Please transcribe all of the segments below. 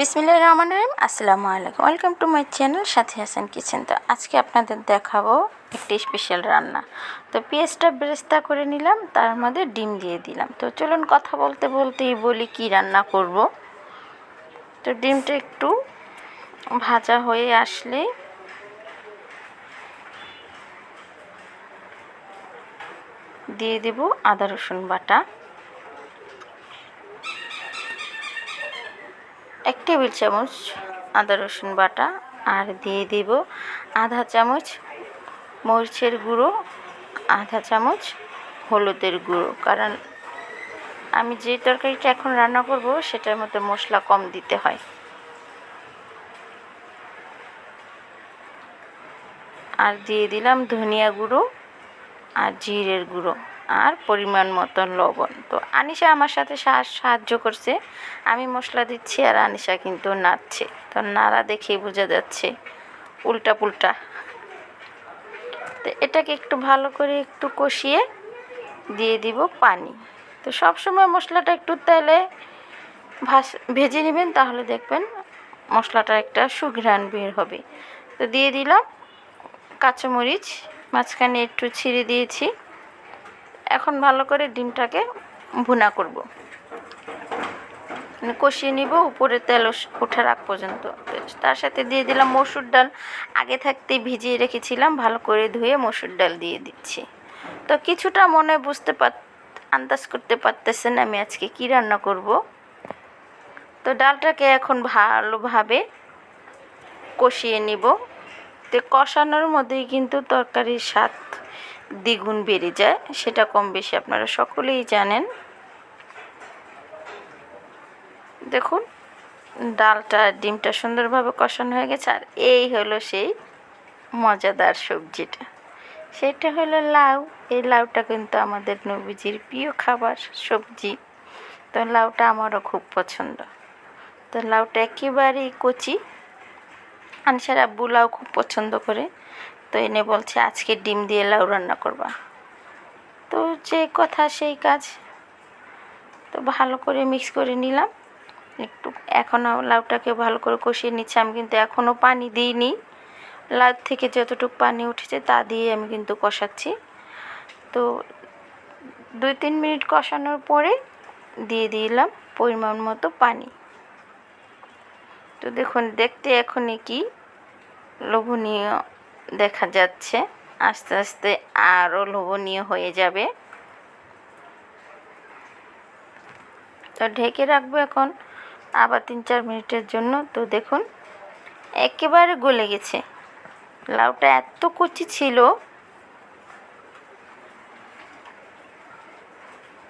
বিসমিল্লাহির রহমানির রহিম। আসসালামু আলাইকুম। Welcome to my channel Sathi Hasan kitchen. তো আজকে আপনাদের দেখাবো একটি স্পেশাল রান্না। তো পেঁয়াজটা বেরেস্তা করে নিলাম, তার মধ্যে ডিম দিয়ে দিলাম। তো চলুন কথা বলতে বলতেই বলি কি রান্না করব। তো ডিমটা একটু ভাজা হয়ে আসলে দিয়ে দেব আদা রসুন বাটা। এক টেবিল চামচ আদা রসুন বাটা আর দিয়ে দেব আধা চামচ মরিচের গুঁড়ো, আধা চামচ হলুদের গুঁড়ো। কারণ আমি যে তরকারিটা এখন রান্না করব, সেটার মধ্যে মশলা কম দিতে হয়। আর দিয়ে দিলাম ধনিয়া গুঁড়ো আর জিরের গুঁড়ো। আর পরিমাণ মতন লবণ। তো আনিশা আমার সাথে সাহায্য করছে। আমি মশলা দিচ্ছি আর আনিশা কিন্তু নাড়ছে। তো নাড়া দেখেই বোঝা যাচ্ছে উল্টা পুল্টা তো এটাকে একটু ভালো করে একটু কষিয়ে দিয়ে দিব পানি। তো সব সময় মশলাটা একটু তেলে ভাস ভেজে নেবেন তাহলে দেখবেন মশলাটা একটা সুঘ্রাণ বের হবে। তো দিয়ে দিলাম কাঁচামরিচ, মাঝখানে একটু ছিঁড়ে দিয়েছি। এখন ভালো করে ডিমটাকে ভুনা করব। মানে কষিয়ে নিব, উপরে তেল ওঠার আগ পর্যন্ত। তার সাথে দিয়ে দিলাম মসুর ডাল। আগে থাকতেই ভিজিয়ে রেখেছিলাম, ভালো করে ধুয়ে মসুর ডাল দিয়ে দিচ্ছি। তো কিছুটা মনে বুঝতে পার আন্দাজ করতে পারতেছেন আমি আজকে কি রান্না করব। তো ডালটাকে এখন ভালোভাবে কষিয়ে নিব। তো কষানোর মধ্যেই কিন্তু তরকারির স্বাদ দ্বিগুণ বেড়ে যায়, সেটা কম বেশি আপনারা সকলেই জানেন। দেখুন, ডালটা, ডিমটা সুন্দরভাবে কষানো হয়ে গেছে, আর এই হলো সেই মজাদার সবজিটা। সেটা হলো লাউ। এই লাউটা কিন্তু আমাদের নবীজির প্রিয় খাবার, সবজি। তো লাউটা আমারও খুব পছন্দ। তো লাউটা একেবারেই কচি। আনসার আব্বু লাউ খুব পছন্দ করে। এনে বলছে, আজকে ডিম দিয়ে লাউ রান্না করবা। তো যে কথা সেই কাজ। তো ভালো করে মিক্স করে নিলাম। একটু এখনও লাউটাকে ভালো করে কষিয়ে নিচ্ছি। আমি কিন্তু এখনও পানি দিইনি। লাউ থেকে যতটুকু পানি উঠেছে তা দিয়ে আমি কিন্তু কষাচ্ছি। তো দুই তিন মিনিট কষানোর পরে দিয়ে দিলাম পরিমাণ মতো পানি। তো দেখুন, দেখতে এখনই কি লোভনীয় দেখা যাচ্ছে। আস্তে আস্তে আরও লোভনীয় হয়ে যাবে। তো ঢেকে রাখব এখন। আবার তিন চার মিনিটের জন্য। তো দেখুন, একেবারে গলে গেছে। লাউটা এত কচি ছিল।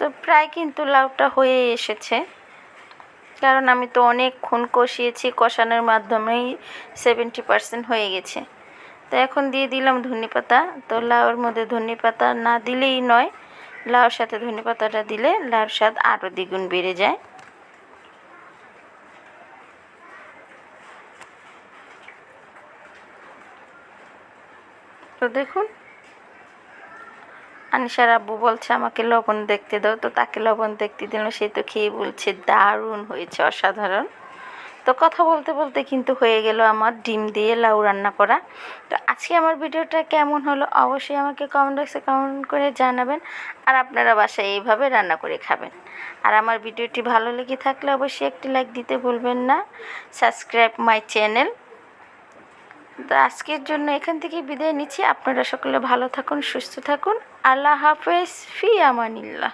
তো প্রায় কিন্তু লাউটা হয়ে এসেছে। কারণ আমি তো অনেকক্ষণ কষিয়েছি, কষানোর মাধ্যমেই সেভেন্টি পার্সেন্ট হয়ে গেছে। তো এখন দিয়ে দিলাম ধনে পাতা। তো লাউর মধ্যে ধনে পাতা না দিলেই নয়, লাউর সাথে ধনে পাতাটা দিলে লাউর স্বাদ আরও দ্বিগুণ বেড়ে যায়। তো দেখুন, আনিসার আব্বু বলছে, আমাকে লবণ দেখতে দাও। তো তাকে লবণ দেখতে দিল সে তো খেয়ে বলছে, দারুণ হয়েছে, অসাধারণ। তো কথা বলতে বলতে কিন্তু হয়ে গেল আমার ডিম দিয়ে লাউ রান্না করা। তো আজকে আমার ভিডিওটা কেমন হলো অবশ্যই আমাকে কমেন্ট বক্সে কমেন্ট করে জানাবেন আর আপনারা বাসায় এইভাবে রান্না করে খাবেন। আর আমার ভিডিওটি ভালো লেগে থাকলে অবশ্যই একটি লাইক দিতে ভুলবেন না। সাবস্ক্রাইব মাই চ্যানেল তো আজকের জন্য এখান থেকে বিদায় নিচ্ছি। আপনারা সকলে ভালো থাকুন, সুস্থ থাকুন। আল্লাহ হাফেজ। ফি আমানিল্লাহ।